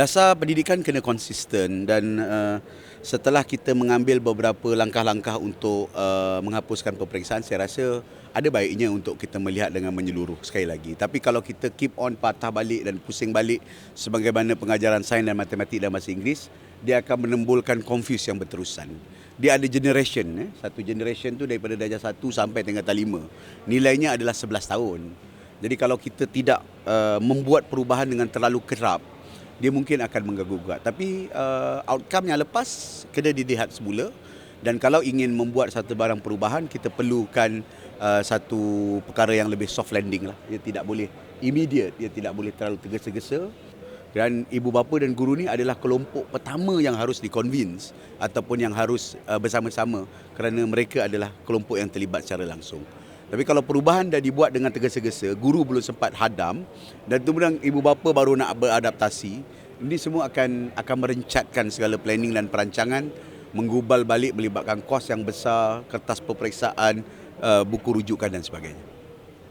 Dasar pendidikan kena konsisten dan uh, setelah kita mengambil beberapa langkah-langkah untuk uh, menghapuskan peperiksaan, saya rasa ada baiknya untuk kita melihat dengan menyeluruh sekali lagi. Tapi kalau kita keep on patah balik dan pusing balik sebagaimana pengajaran sains dan matematik dan bahasa Inggeris, dia akan menimbulkan confuse yang berterusan. Dia ada generation, eh? satu generation tu daripada darjah 1 sampai tingkatan 5. Nilainya adalah 11 tahun. Jadi kalau kita tidak uh, membuat perubahan dengan terlalu kerap, dia mungkin akan mengganggu juga. Tapi uh, outcome yang lepas kena dilihat semula dan kalau ingin membuat satu barang perubahan kita perlukan uh, satu perkara yang lebih soft landing lah. Dia tidak boleh immediate, dia tidak boleh terlalu tergesa-gesa. Dan ibu bapa dan guru ni adalah kelompok pertama yang harus diconvince ataupun yang harus uh, bersama-sama kerana mereka adalah kelompok yang terlibat secara langsung. Tapi kalau perubahan dah dibuat dengan tergesa-gesa, guru belum sempat hadam dan kemudian ibu bapa baru nak beradaptasi, ini semua akan akan merencatkan segala planning dan perancangan, menggubal balik melibatkan kos yang besar, kertas peperiksaan, uh, buku rujukan dan sebagainya.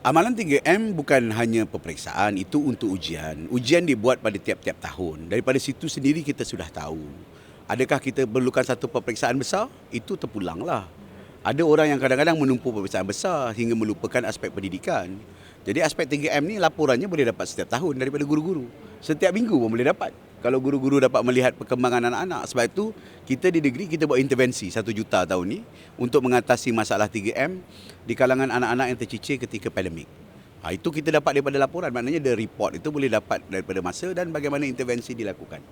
Amalan 3M bukan hanya peperiksaan, itu untuk ujian. Ujian dibuat pada tiap-tiap tahun. Daripada situ sendiri kita sudah tahu. Adakah kita perlukan satu peperiksaan besar? Itu terpulanglah. Ada orang yang kadang-kadang menumpuk peperiksaan besar hingga melupakan aspek pendidikan. Jadi aspek 3M ni laporannya boleh dapat setiap tahun daripada guru-guru. Setiap minggu pun boleh dapat. Kalau guru-guru dapat melihat perkembangan anak-anak. Sebab itu kita di negeri kita buat intervensi satu juta tahun ni untuk mengatasi masalah 3M di kalangan anak-anak yang tercicir ketika pandemik. Ha, itu kita dapat daripada laporan. Maknanya the report itu boleh dapat daripada masa dan bagaimana intervensi dilakukan.